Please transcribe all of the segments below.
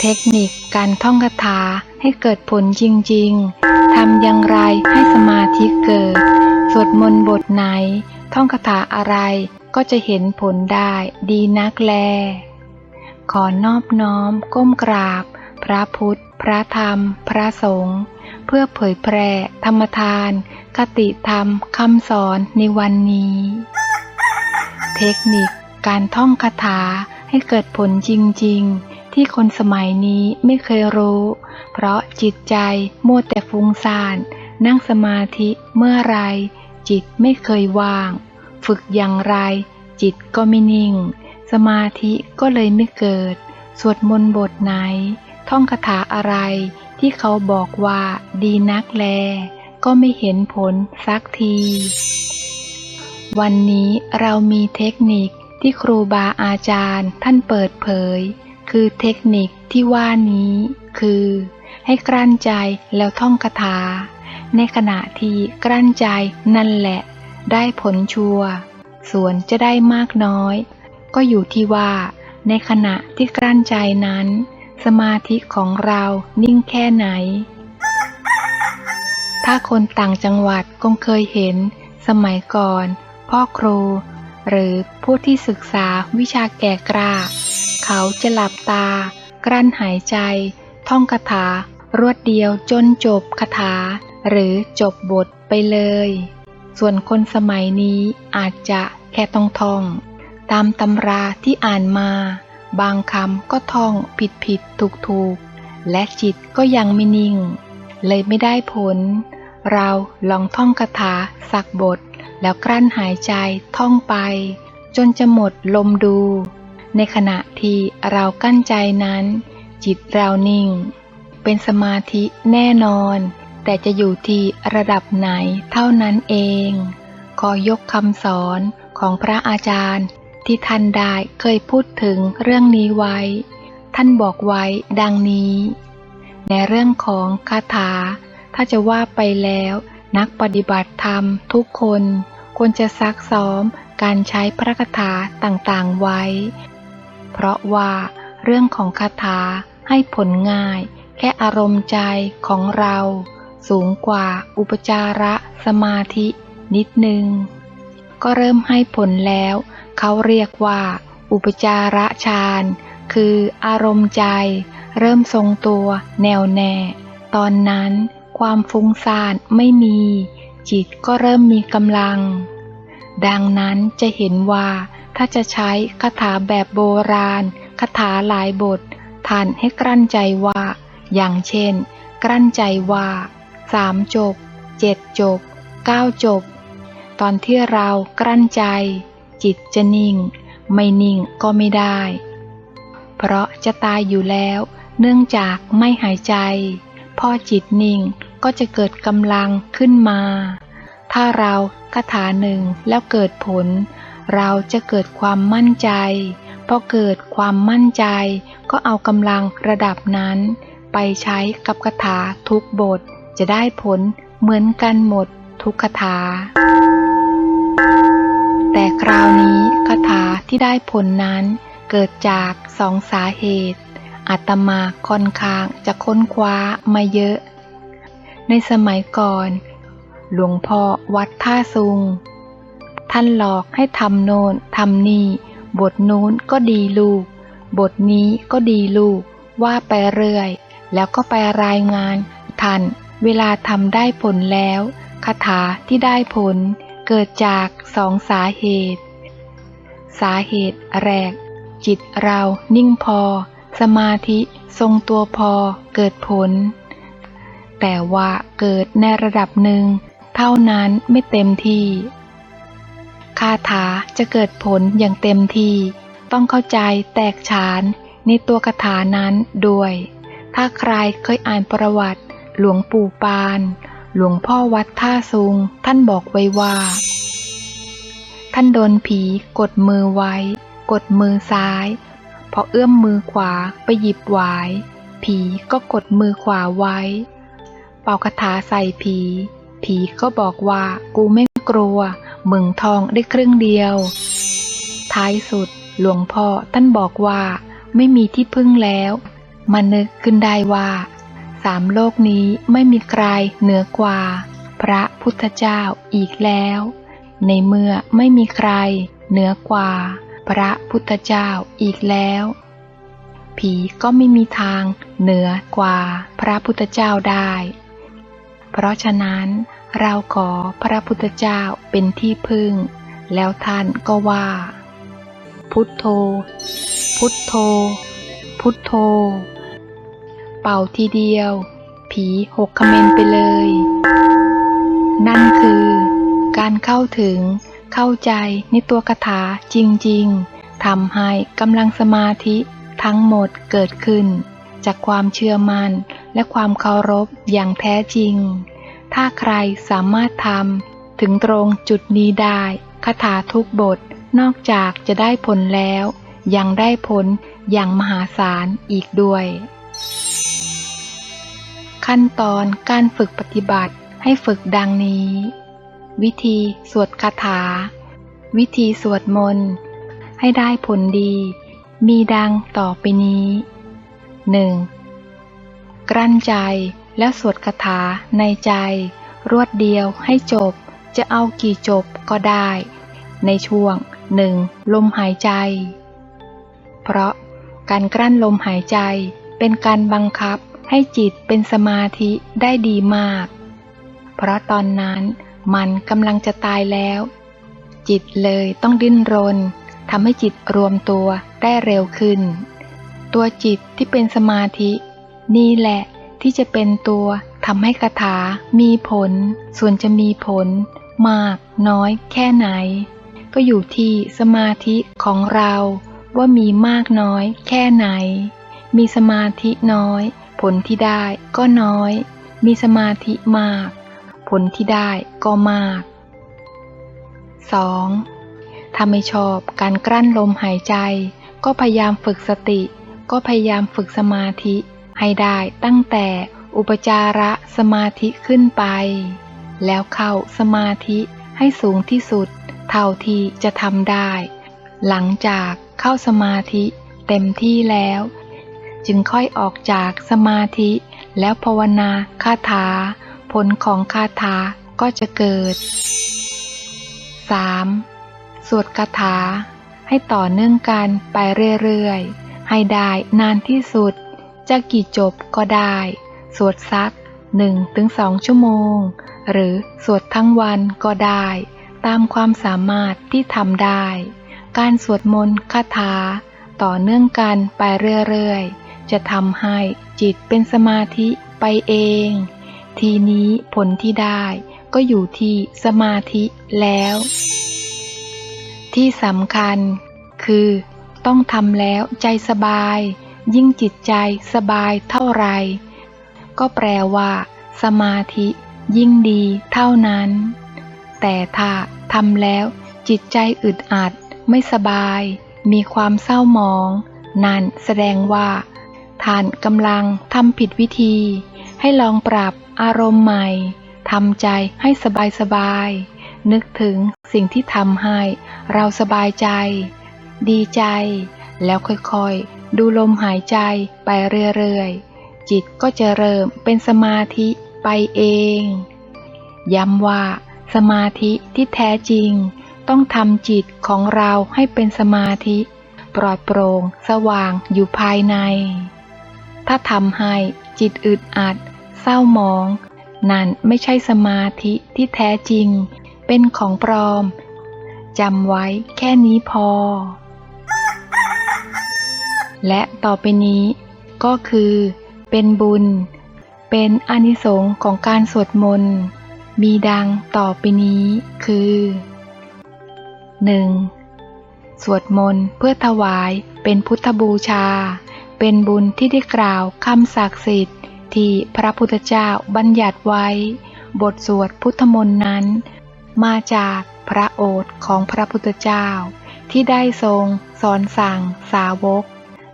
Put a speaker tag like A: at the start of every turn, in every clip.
A: เทคนิคการท่องคาถาให้เกิดผลจริง ๆ ทำอย่างไรให้สมาธิเกิด สวดมนต์บทไหน ท่องคาถาอะไรก็จะเห็นผลได้ดีนักแล ขอนอบน้อมก้มกราบ พระพุทธ พระธรรม พระสงฆ์เพื่อเผยแพร่ธรรมทาน คติธรรมคำสอนในวันนี้ เทคนิคการท่องคาถาให้เกิดผลจริง ๆ ที่คนสมัยนี้ไม่เคยรู้ เพราะจิตใจมัวแต่ฟุ้งซ่าน นั่งสมาธิเมื่อไร จิตไม่เคยว่าง ฝึกอย่างไร จิตก็ไม่นิ่ง สมาธิก็เลยไม่เกิด สวดมนต์บทไหน ท่องคาถาอะไรที่เขาบอกว่าดีนักแล ก็ไม่เห็นผลสักที วันนี้เรามีเทคนิคที่ครูบาอาจารย์ท่านเปิดเผย คือเทคนิคที่ว่านี้คือ ให้กลั้นใจแล้วท่องคาถา ในขณะที่กลั้นใจนั่นแหละ ได้ผลชัวร์ส่วนจะได้มากน้อย ก็อยู่ที่ว่า ในขณะที่กลั้นใจนั้น สมาธิของเรานิ่งแค่ไหน ถ้าคนต่างจังหวัดคงเคยเห็น สมัยก่อน พ่อครู หรือผู้ที่ศึกษาวิชาแก่กล้า เขาจะหลับตา กลั้นหายใจ ท่องคาถารวดเดียวจนจบคาถา หรือจบบทไปเลย ส่วนคนสมัยนี้อาจจะแค่ต้องท่อง ตามตำราที่อ่านมา บางคำก็ท่องผิดผิดถูกถูกและจิตก็ยังไม่นิ่ง เลยไม่ได้ผล เราลองท่องคาถาสักบท แล้วกลั้นหายใจท่องไป จนจะหมดลมดู ในขณะที่เรากั้นใจนั้น จิตเรานิ่ง เป็นสมาธิแน่นอน แต่จะอยู่ที่ระดับไหนเท่านั้นเอง ขอยกคำสอนของพระอาจารย์ ที่ท่านได้เคยพูดถึงเรื่องนี้ไว้ ท่านบอกไว้ดังนี้ ในเรื่องของคาถา ถ้าจะว่าไปแล้วนักปฏิบัติธรรมทุกคนควรจะซักซ้อมการใช้พระคาถาต่างๆไว้ เพราะว่าเรื่องของคาถาให้ผลง่ายแค่อารมณ์ใจของเรา สูงกว่าอุปจาระสมาธินิดนึง ก็เริ่มให้ผลแล้ว เขาเรียกว่า อุปจาระฌานคืออารมณ์ใจ เริ่มทรงตัวแน่วแน่ ตอนนั้นความฟุ้งซ่านไม่มี จิตก็เริ่มมีกำลัง ดังนั้นจะเห็นว่า ถ้าจะใช้คาถาแบบโบราณคาถาหลายบท ท่านให้กลั้นใจว่า อย่างเช่น กลั้นใจว่าสามจบเจ็ดจบเก้าจบ ตอนที่เรากลั้นใจ จิตจะนิ่ง ไม่นิ่งก็ไม่ได้ เพราะจะตายอยู่แล้ว เนื่องจากไม่หายใจ พอจิตนิ่งก็จะเกิดกำลังขึ้นมา ถ้าเราคาถาหนึ่งแล้วเกิดผล เราจะเกิดความมั่นใจพอเกิดความมั่นใจ ก็เอากำลังระดับนั้น ไปใช้กับคาถาทุกบท จะได้ผลเหมือนกันหมดทุกคาถา แต่คราวนี้คาถาที่ได้ผลนั้น เกิดจากสองสาเหตุอาตมาค่อนข้างจะค้นคว้ามาเยอะ ในสมัยก่อน หลวงพ่อวัดท่าซุง ท่านหลอกให้ทำโน่นทำนี่ บทนู้นก็ดีลูก บทนี้ก็ดีลูก ว่าไปเรื่อย แล้วก็ไปรายงานท่านเวลาทำได้ผลแล้วคาถาที่ได้ผล เกิดจากสองสาเหตุ สาเหตุแรก จิตเรานิ่งพอ สมาธิทรงตัวพอเกิดผล แต่ว่าเกิดในระดับหนึ่ง เท่านั้นไม่เต็มที่ คาถาจะเกิดผลอย่างเต็มที่ ต้องเข้าใจแตกฉานในตัวคาถานั้นด้วย ถ้าใครเคยอ่านประวัติ หลวงปู่ปาน หลวงพ่อวัดท่าซุง ท่านบอกไว้ว่า ท่านโดนผีกดมือไว้ กดมือซ้าย พอเอื้อมมือขวาไปหยิบหวาย ผีก็กดมือขวาไว้ เป่าคาถาใส่ผี ผีก็บอกว่ากูไม่กลัว มึงทองได้ครึ่งเดียว ท้ายสุดหลวงพ่อท่านบอกว่าไม่มีที่พึ่งแล้วมานึกขึ้นได้ว่า สามโลกนี้ไม่มีใครเหนือกว่า พระพุทธเจ้าอีกแล้ว ในเมื่อไม่มีใครเหนือกว่า พระพุทธเจ้าอีกแล้ว ผีก็ไม่มีทางเหนือกว่าพระพุทธเจ้าได้ เพราะฉะนั้นเราขอพระพุทธเจ้าเป็นที่พึ่ง แล้วท่านก็ว่า พุทโธ พุทโธ พุทโธ เป่าทีเดียว ผีหกเมนไปเลย นั่นคือ การเข้าถึงเข้าใจในตัวคาถาจริง ๆทำให้กำลังสมาธิทั้งหมดเกิดขึ้น จากความเชื่อมั่น และความเคารพอย่างแท้จริง ถ้าใครสามารถทำถึงตรงจุดนี้ได้คาถาทุกบทนอกจากจะได้ผลแล้ว ยังได้ผลอย่างมหาศาลอีกด้วย ขั้นตอนการฝึกปฏิบัติให้ฝึกดังนี้ วิธีสวดคาถา วิธีสวดมนต์ให้ได้ผลดี มีดังต่อไปนี้ 1. กลั้นใจแล้วสวดคาถาในใจ รวดเดียวให้จบ จะเอากี่จบก็ได้ ในช่วงหนึ่งลมหายใจ เพราะการกลั้นลมหายใจเป็นการบังคับให้จิตเป็นสมาธิได้ดีมาก เพราะตอนนั้นมันกำลังจะตายแล้ว จิตเลยต้องดิ้นรนทำให้จิตรวมตัวได้เร็วขึ้น ตัวจิตที่เป็นสมาธิ นี่แหละที่จะเป็นตัวทำให้คาถามีผล ส่วนจะมีผล มากน้อยแค่ไหน ก็อยู่ที่สมาธิของเราว่ามีมากน้อยแค่ไหน มีสมาธิน้อย ผลที่ได้ก็น้อย มีสมาธิมาก ผลที่ได้ก็มาก 2. ถ้าไม่ชอบการกลั้นลมหายใจ ก็พยายามฝึกสติ ก็พยายามฝึกสมาธิ ให้ได้ตั้งแต่อุปจาระสมาธิขึ้นไป แล้วเข้าสมาธิให้สูงที่สุด เท่าที่จะทำได้ หลังจากเข้าสมาธิเต็มที่แล้ว จึงค่อยออกจากสมาธิแล้วภาวนาคาถา ผลของคาถาก็จะเกิด 3. สวดคาถาให้ต่อเนื่องกันไปเรื่อยๆ ให้ได้นานที่สุด จะกี่จบก็ได้ สวดสักหนึ่งถึงสองชั่วโมง หรือสวดทั้งวันก็ได้ ตามความสามารถที่ทำได้ การสวดมนต์คาถา ต่อเนื่องกันไปเรื่อยๆ จะทำให้จิตเป็นสมาธิไปเอง ทีนี้ผลที่ได้ก็อยู่ที่สมาธิแล้ว ที่สำคัญคือต้องทำแล้วใจสบาย ยิ่งจิตใจสบายเท่าไร ก็แปลว่า สมาธิยิ่งดีเท่านั้น แต่ถ้าทำแล้วจิตใจอึดอัด ไม่สบาย มีความเศร้าหมอง นั่นแสดงว่าท่านกำลังทำผิดวิธี ให้ลองปรับอารมณ์ใหม่ทำใจให้สบายสบาย นึกถึงสิ่งที่ทำให้เราสบายใจ ดีใจ แล้วค่อยๆ ดูลมหายใจไปเรื่อยๆ จิตก็จะเริ่มเป็นสมาธิไปเอง ย้ำว่า สมาธิที่แท้จริง ต้องทำจิตของเราให้เป็นสมาธิ ปลอดโปร่งสว่างอยู่ภายใน ถ้าทำให้จิตอึดอัด เศร้าหมอง นั่นไม่ใช่สมาธิที่แท้จริง เป็นของปลอมจำไว้แค่นี้พอ และต่อไปนี้ก็คือ เป็นบุญ เป็นอนิสงส์ของการสวดมนต์ มีดังต่อไปนี้คือ 1. สวดมนต์เพื่อถวายเป็นพุทธบูชา เป็นบุญที่ได้กล่าวคำศักดิ์สิทธิ์ ที่พระพุทธเจ้าบัญญัติไว้ บทสวดพุทธมนต์นั้น มาจากพระโอษของพระพุทธเจ้า ที่ได้ทรงสอนสั่งสาวก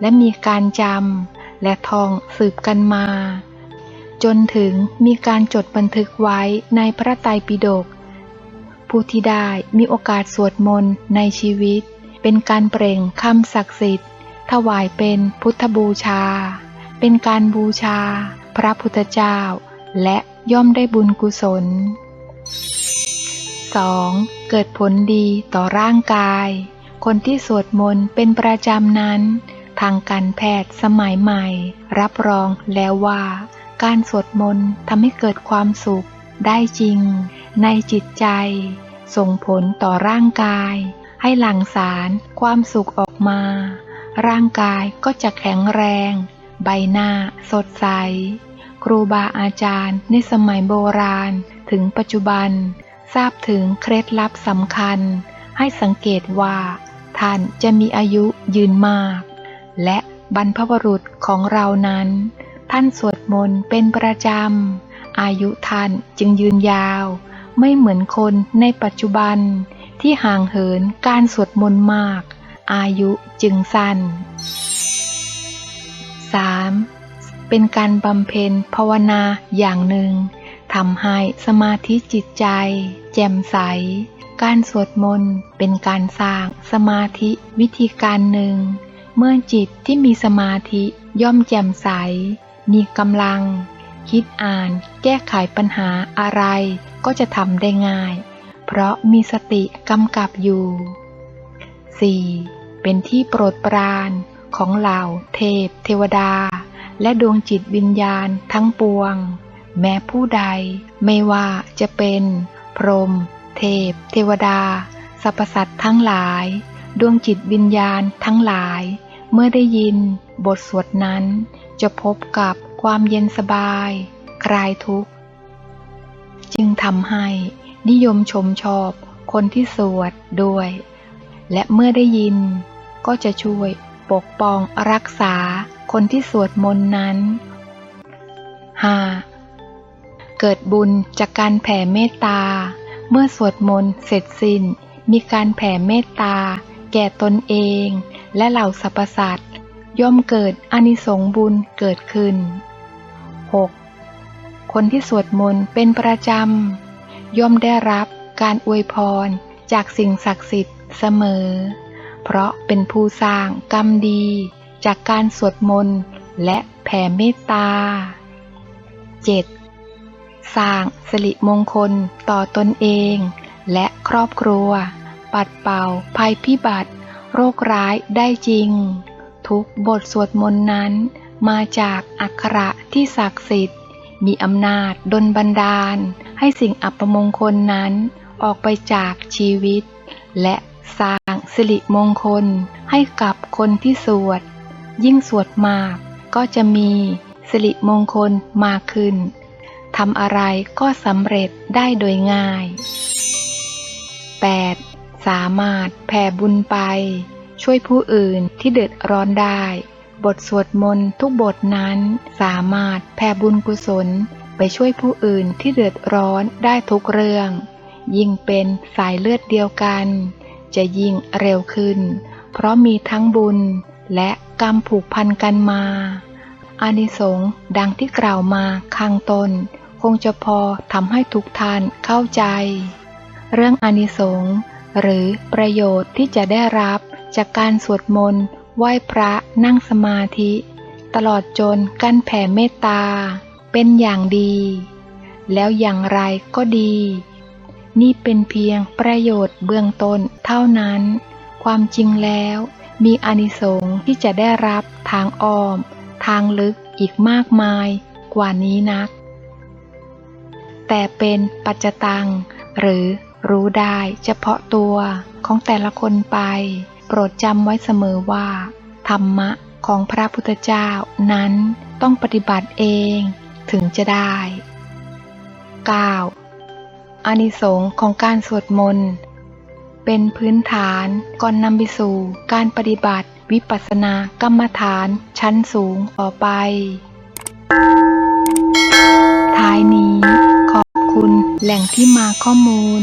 A: และมีการจำและท่องสืบกันมา จนถึงมีการจดบันทึกไว้ในพระไตรปิฎกผู้ที่ได้มีโอกาสสวดมนต์ในชีวิต เป็นการเปล่งคำศักดิ์สิทธิ์ ถวายเป็นพุทธบูชา เป็นการบูชา พระพุทธเจ้า และย่อมได้บุญกุศล 2. เกิดผลดีต่อร่างกาย คนที่สวดมนต์เป็นประจำนั้น ทางการแพทย์สมัยใหม่ รับรองแล้วว่า การสวดมนต์ทำให้เกิดความสุขได้จริง ในจิตใจ ส่งผลต่อร่างกาย ให้หลั่งสารความสุขออกมา ร่างกายก็จะแข็งแรง ใบหน้าสดใส ครูบาอาจารย์ในสมัยโบราณถึงปัจจุบัน ทราบถึงเคล็ดลับสำคัญ ให้สังเกตว่า ท่านจะมีอายุยืนมาก และบรรพบุรุษของเรานั้น ท่านสวดมนต์เป็นประจำ อายุท่านจึงยืนยาว ไม่เหมือนคนในปัจจุบันที่ห่างเหินการสวดมนต์มาก อายุจึงสั้น 3. เป็นการบำเพ็ญภาวนาอย่างหนึ่งทำให้สมาธิจิตใจ แจ่มใส การสวดมนต์เป็นการสร้างสมาธิวิธีการหนึ่ง เมื่อจิตที่มีสมาธิย่อมแจ่มใส มีกำลัง คิดอ่าน แก้ไขปัญหาอะไร ก็จะทำได้ง่าย เพราะมีสติกำกับอยู่ 4. เป็นที่โปรดปรานของเหล่าเทพ เทวดา และดวงจิตวิญญาณทั้งปวง แม้ผู้ใดไม่ว่าจะเป็น พรหมเทพ เทวดาสรรพสัตว์ทั้งหลาย ดวงจิตวิญญาณทั้งหลาย เมื่อได้ยิน บทสวดนั้น จะพบกับความเย็นสบาย คลายทุกข์ จึงทำให้นิยมชมชอบคนที่สวดด้วย และเมื่อได้ยิน ก็จะช่วยปกป้องรักษาคนที่สวดมนต์นั้น 5. เกิดบุญจากการแผ่เมตตา เมื่อสวดมนต์เสร็จสิ้น มีการแผ่เมตตา แก่ตนเอง และเหล่าสรรพสัตว์ย่อมเกิดอนิสงส์บุญเกิดขึ้น 6. คนที่สวดมนต์เป็นประจำ ย่อมได้รับการอวยพรจากสิ่งศักดิ์สิทธิ์เสมอ เพราะเป็นผู้สร้างกรรมดี จากการสวดมนต์และแผ่เมตตา 7. สร้างสิริมงคลต่อตนเอง และครอบครัว ปัดเป่า ภัยพิบัติ โรคร้ายได้จริง ทุกบทสวดมนต์นั้น มาจากอักขระที่ศักดิ์สิทธิ์ มีอำนาจดลบันดาล ให้สิ่งอัปมงคลนั้นออกไปจากชีวิต และสร้างสิริมงคลให้กับคนที่สวด ยิ่งสวดมากก็จะมีสิริมงคลมากขึ้นทำอะไรก็สำเร็จได้โดยง่าย 8. สามารถแผ่บุญไป ช่วยผู้อื่นที่เดือดร้อนได้ บทสวดมนต์ทุกบทนั้นสามารถแผ่บุญกุศลไปช่วยผู้อื่นที่เดือดร้อนได้ทุกเรื่อง ยิ่งเป็นสายเลือดเดียวกัน จะยิ่งเร็วขึ้น เพราะมีทั้งบุญและกรรมผูกพันกันมาอานิสงส์ดังที่กล่าวมาข้างต้น คงจะพอทำให้ทุกท่านเข้าใจ เรื่องอานิสงส์ หรือประโยชน์ที่จะได้รับจากการสวดมนต์ไหว้พระนั่งสมาธิ ตลอดจนการแผ่เมตตา เป็นอย่างดี แล้วอย่างไรก็ดี นี่เป็นเพียงประโยชน์เบื้องต้นเท่านั้น ความจริงแล้วมีอนิสงส์ที่จะได้รับทางอ้อม ทางลึกอีกมากมายกว่านี้นัก แต่เป็นปัจจตังหรือ รู้ได้เฉพาะตัวของแต่ละคนไป โปรดจำไว้เสมอว่า ธรรมะของพระพุทธเจ้านั้นต้องปฏิบัติเองถึงจะได้ 9. อานิสงส์ของการสวดมนต์เป็นพื้นฐานก่อนนำไปสู่การปฏิบัติวิปัสสนากรรมฐานชั้นสูงต่อไป ท้ายนี้ขอบคุณแหล่งที่มาข้อมูล